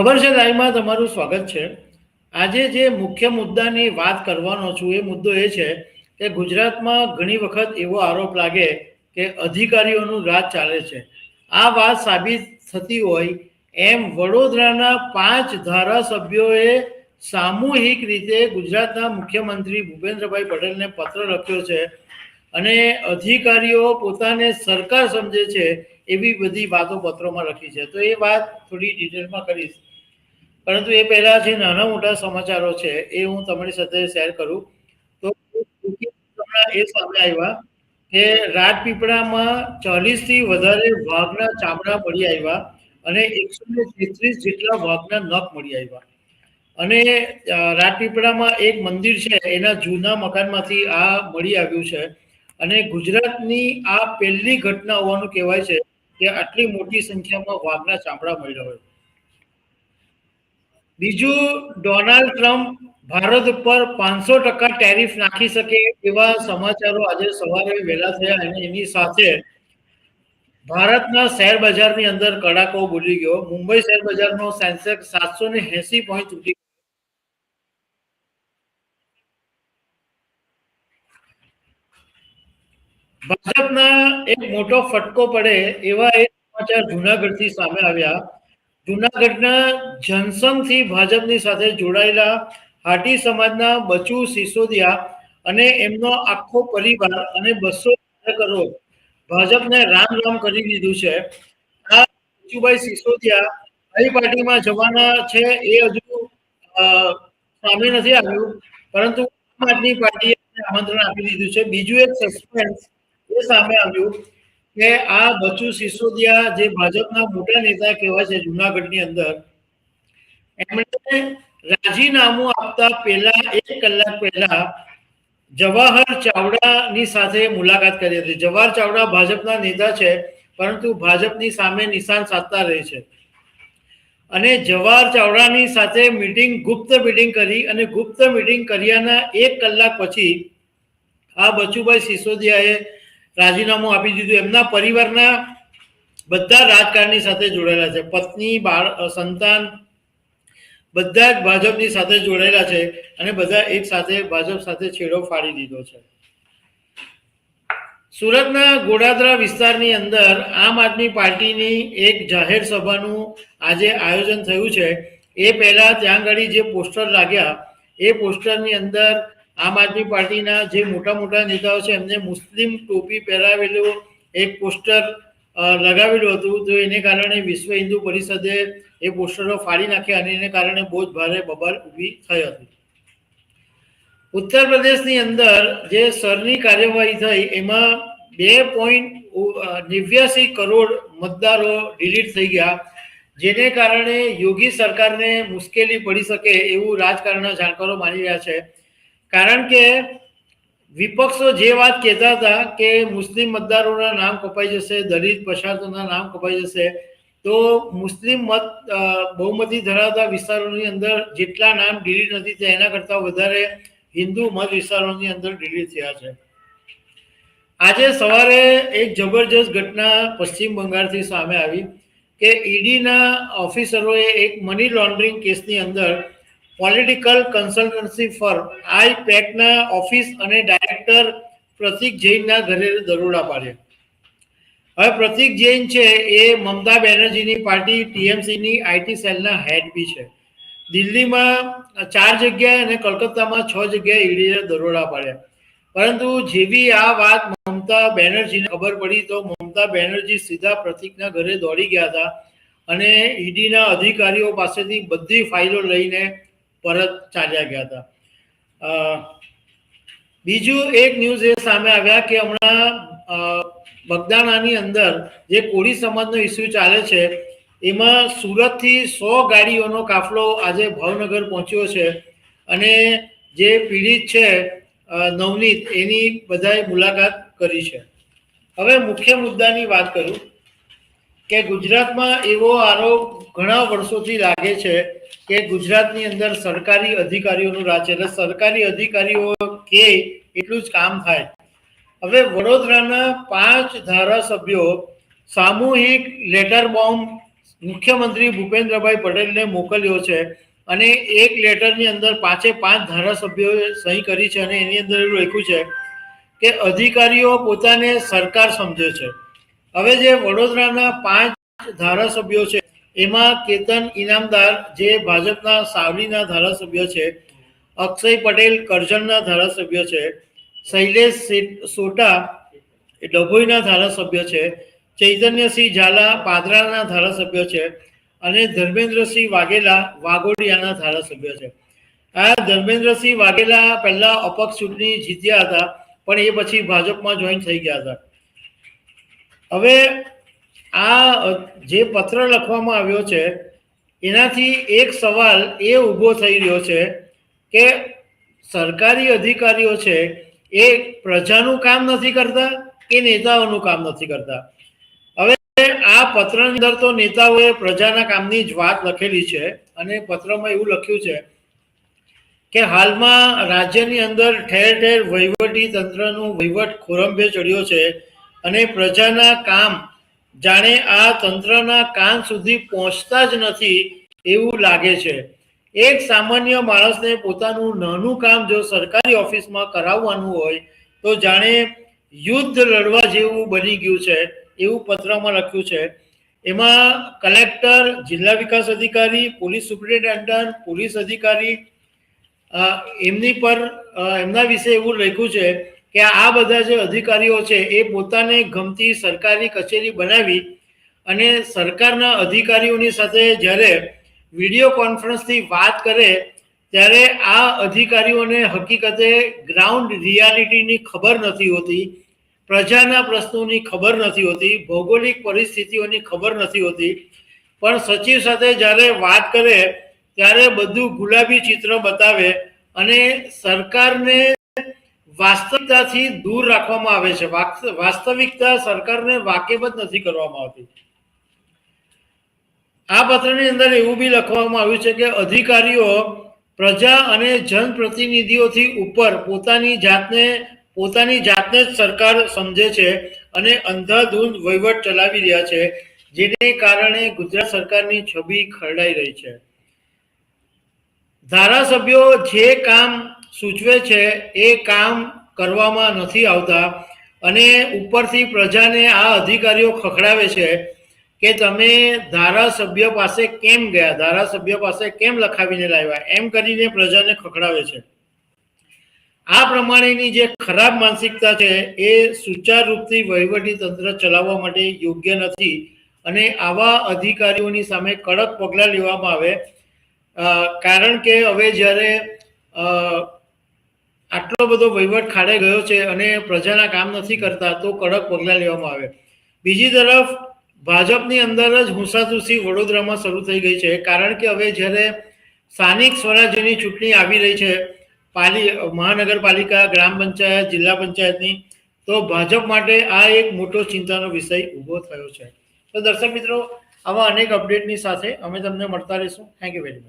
ખબર છે લાઈવમાં તમારું સ્વાગત છે. આજે જે મુખ્ય મુદ્દાની વાત કરવાનો છું, એ મુદ્દો એ છે કે ગુજરાતમાં ઘણી વખત એવો આરોપ લાગે કે અધિકારીઓનું રાજ ચાલે છે. આ વાત સાબિત થતી હોય એમ વડોદરાના પાંચ ધારાસભ્યોએ સામૂહિક રીતે ગુજરાતના મુખ્યમંત્રી ભૂપેન્દ્રભાઈ પટેલને પત્ર લખ્યો છે અને અધિકારીઓ પોતાને સરકાર સમજે છે એવી બધી વાતો પત્રોમાં લખી છે. તો એ વાત થોડી ડિટેલમાં કરીશ. પરંતુ એ પહેલા જે નાના મોટા સમાચારો છે એ હું તમારી સાથે શેર કરું. તો એ સામે આવ્યા કે રાજપીપળામાં ચાલીસથી વધારે વાઘના ચામડા મળી આવ્યા અને એકસો ને તેત્રીસ જેટલા વાઘના નખ મળી આવ્યા. અને રાજપીપળામાં એક મંદિર છે, એના જૂના મકાનમાંથી આ મળી આવ્યું છે. અને ગુજરાતની આ પહેલી ઘટના હોવાનું કહેવાય છે કે આટલી મોટી સંખ્યામાં વાઘના ચામડા મળ્યા હોય. બીજું ડોનાલ્ડ ટ્રમ્પ ભારત ઉપર પાંચસો ટકા ટેરિફ નાખી શકે એવા સમાચારો આજે સવારે વહેલા થયા અને એની સાથે ભારતના શેર બજારની અંદર કડાકો બોલી ગયો. મુંબઈ શેર બજારનો સેન્સેક્સ સાતસો ને એસી પોઈન્ટ તૂટી ભાજપના એક મોટો ફટકો પડે એવા એક સમાચાર જુનાગઢથી સામે આવ્યા. જુનાગઢના જનસંઘથી ભાજપની સાથે જોડાયેલા હાટી સમાજના બચુ સિસોદિયા અને એમનો આખો પરિવાર અને બસો કાર્યકરો ભાજપને રામ રામ કરી દીધું છે. આ બચુભાઈ સિસોદિયા કઈ પાર્ટીમાં જવાના છે એ હજુ સામે નથી આવ્યું, પરંતુ આમ આદમી પાર્ટીએ આમંત્રણ આપી દીધું છે. બીજું એક સસ્પેન્સ એ સામે આવ્યું. કે આ બચુ સિસોદિયા જે ભાજપના મોટા નેતા કહેવાય છે જુનાગઢની અંદર, એમણે રાજીનામું આપતા પહેલા, એક કલાક પહેલા જવાહર ચાવડાની સાથે મુલાકાત કરી હતી. જવાહર ચાવડા ભાજપના નેતા છે, પરંતુ ભાજપની સામે નિશાન સાધતા રહે છે. અને જવાહર ચાવડાની સાથે મીટિંગ, ગુપ્ત મીટિંગ કરી અને ગુપ્ત મીટિંગ કર્યાના એક કલાક પછી આ બચુભાઈ સિસોદિયાએ રાજીનામું આપી દીધું. એમના પરિવારના બધા રાજકારણની સાથે જોડાયેલા છે. પત્ની, બાળ સંતાન બધા જ ભાજપની સાથે જોડાયેલા છે અને બધા એક સાથે ભાજપ સાથે છેડો ફાડી દીધો છે. સુરતના ગોડાદરા વિસ્તારની અંદર આમ આદમી પાર્ટીની એક જાહેર સભાનું આજે આયોજન થયું છે. એ પહેલા ત્યાં આગળ જે પોસ્ટર લાગ્યા, એ પોસ્ટરની અંદર આમ આદમી પાર્ટીના જે મોટા મોટા નેતાઓ છે, એમને મુસ્લિમ ટોપી પહેરાવેલું, એક પોસ્ટર લગાવેલું હતું, તો એને કારણે વિશ્વ હિન્દુ પરિષદે એ પોસ્ટરો ફાડી નાખ્યા અને એને કારણે બહુ જ ભારે બબાલ ઊભી થઈ હતી. ઉત્તર પ્રદેશની અંદર જે સરની કાર્યવાહી થઈ, એમાં બે પોઈન્ટ નેવ્યાસી કરોડ મતદારો ડિલીટ થઈ ગયા, જેને કારણે યોગી સરકારને મુશ્કેલી પડી શકે એવું રાજકારણના જાણકારો માની રહ્યા છે. કારણ કે વિપક્ષો જે વાત કહેતા હતા કે મુસ્લિમ મતદારોના નામ કપાઈ જશે, દલિત પછાતોના નામ કપાઈ જશે, તો મુસ્લિમ મત બહુમતી ધરાવતા વિસ્તારોની અંદર જેટલા નામ ડિલીટ નથી થયા, એના કરતાં વધારે હિન્દુ મત વિસ્તારોની અંદર ડિલીટ થયા છે. આજે સવારે એક જબરજસ્ત ઘટના પશ્ચિમ બંગાળથી સામે આવી કે ઈડીના ઓફિસરોએ એક મની લોન્ડરિંગ કેસની અંદર પોલિટિકલ કન્સલ્ટન્સી ફર્મ આઈ પેકના ઓફિસ અને ડાયરેક્ટર પ્રતિક જૈનના ઘરે દરોડા પાડ્યા. હવે પ્રતિક જૈન છે એ મમતા બેનર્જીની પાર્ટી, ટીએમસીની આઈટી સેલના હેડ બી છે. દિલ્હીમાં ચાર જગ્યાએ અને કલકત્તામાં છ જગ્યાએ ઈડીએ દરોડા પાડ્યા. પરંતુ જેવી આ વાત મમતા બેનર્જીને ખબર પડી તો મમતા બેનર્જી સીધા પ્રતિકના ઘરે દોડી ગયા હતા અને ઈડીના અધિકારીઓ પાસેથી બધી ફાઇલો લઈને પરત ચાલ્યા ગયા હતા. બીજું એક ન્યૂઝ એ સામે આવ્યા કે હમણાં બગદાણાની અંદર જે કોળી સમાજનો ઇસ્યુ ચાલે છે, એમાં સુરતથી સો ગાડીઓનો કાફલો આજે ભાવનગર પહોંચ્યો છે. અને જે પીડિત છે નવનીત, એની બધાએ મુલાકાત કરી છે. હવે મુખ્ય મુદ્દાની વાત કરું. કે ગુજરાતમાં એવો આરોપ ઘણા વર્ષોથી લાગે છે કે ગુજરાતની અંદર સરકારી અધિકારીઓનું રાજ છે. એટલે સરકારી અધિકારીઓ કે એટલું જ કામ થાય. હવે વડોદરાના પાંચ ધારાસભ્યો સામૂહિક લેટર બોમ્બ મુખ્યમંત્રી ભૂપેન્દ્રભાઈ પટેલને મોકલ્યો છે અને એક લેટરની અંદર પાંચે પાંચ ધારાસભ્યોએ સહી કરી છે અને એની અંદર એવું લખ્યું છે કે અધિકારીઓ પોતાને સરકાર સમજે છે. હવે જે વડોદરાના પાંચ ધારાસભ્યો છે, એમાં કેતન ઇનામદાર જે ભાજપના સાવલીના ધારાસભ્ય છે, અક્ષય પટેલ કરજણના ધારાસભ્ય છે, શૈલેષ સોટા એ ડભોઈના ધારાસભ્ય છે, ચૈતન્યસિંહ ઝાલા પાદરાના ધારાસભ્ય છે અને ધર્મેન્દ્રસિંહ વાઘેલા વાઘોડિયાના ધારાસભ્ય છે. આ ધર્મેન્દ્રસિંહ વાઘેલા પહેલા અપક્ષ ચૂંટણી જીત્યા હતા, પણ એ પછી ભાજપમાં જોઈન થઈ ગયા હતા. હવે આ જે પત્ર લખવામાં આવ્યો છે, એનાથી એક સવાલ એ ઊભો થઈ રહ્યો છે કે સરકારી અધિકારીઓ છે એ પ્રજાનું કામ નથી કરતા કે નેતાઓનું કામ નથી કરતા? હવે આ પત્રની અંદર તો નેતાઓએ પ્રજાના કામની જ વાત લખેલી છે અને પત્રમાં એવું લખ્યું છે કે હાલમાં રાજ્યની અંદર ઠેર ઠેર વહીવટી તંત્રનું વહીવટ ખોરંભે ચડ્યો છે અને પ્રજાના કામ જાણે આ તંત્રના કાન સુધી પહોંચતા જ નથી એવું લાગે છે. એક સામાન્ય માણસને પોતાનું નાનું કામ જો સરકારી ઓફિસમાં કરાવવાનું હોય, તો જાણે યુદ્ધ લડવા જેવું બની ગયું છે એવું પત્રમાં લખ્યું છે. એમાં કલેક્ટર, જિલ્લા વિકાસ અધિકારી, પોલીસ સુપ્રિન્ટેન્ડન્ટ, પોલીસ અધિકારી એમની પર એમના વિશે એવું લખ્યું છે કે આ બધા જે અધિકારીઓ છે, એ પોતાને ગમતી સરકારી કચેરી બનાવી અને સરકારના અધિકારીઓની સાથે જ્યારે વીડિયો કોન્ફરન્સથી વાત કરે, ત્યારે આ અધિકારીઓને હકીકતે ગ્રાઉન્ડ રિયાલિટીની ખબર નથી હોતી, પ્રજાના પ્રશ્નોની ખબર નથી હોતી, ભૌગોલિક પરિસ્થિતિઓની ખબર નથી હોતી. પણ સચિવ સાથે જ્યારે વાત કરે, ત્યારે બધું ગુલાબી ચિત્ર બતાવે અને સરકારને વાસ્તવિકતાથી દૂર રાખવામાં આવે છે. વાસ્તવિકતા સરકારને વાકેફ નથી કરવામાં આવતી. આ પત્રની અંદર એવું બી લખવામાં આવ્યું છે કે અધિકારીઓ, પ્રજા અને જનપ્રતિનિધિઓથી ઉપર પોતાની જાતને પોતાની જાતને જ સરકાર સમજે છે અને અંધાધૂંધ વહીવટ ચલાવી રહ્યા છે, જેને કારણે ગુજરાત સરકારની છબી ખરડાઈ રહી છે. ધારાસભ્યો જે કામ સૂચવે છે, એ કામ કરવામાં નથી આવતા અને ઉપરથી પ્રજાને આ અધિકારીઓ ખખડાવે છે કે તમે ધારાસભ્ય પાસે કેમ ગયા? ધારાસભ્ય પાસે કેમ લખાવીને લાવ્યા? એમ કરીને પ્રજાને ખખડાવે છે. આ પ્રમાણેની જે ખરાબ માનસિકતા છે, એ સુચારુરૂપથી વહીવટી તંત્ર ચલાવવા માટે યોગ્ય નથી અને આવા અધિકારીઓની સામે કડક પગલાં લેવામાં આવે. કારણ કે હવે જ્યારે આટલો બધો વહીવટ ખાડે ગયો છે અને પ્રજાના કામ નથી કરતા, તો કડક પગલાં લેવામાં આવે. બીજી તરફ, ભાજપની અંદર જ હુંસાતુસી વડોદરામાં શરૂ થઈ ગઈ છે. કારણ કે હવે જ્યારે સ્થાનિક સ્વરાજ્યની ચૂંટણી આવી રહી છે, પાલી, મહાનગરપાલિકા, ગ્રામ પંચાયત, જિલ્લા પંચાયતની, તો ભાજપ માટે આ એક મોટો ચિંતાનો વિષય ઊભો થયો છે. તો દર્શક મિત્રો, આવા અનેક અપડેટની સાથે અમે તમને મળતા રહીશું. Thank you very much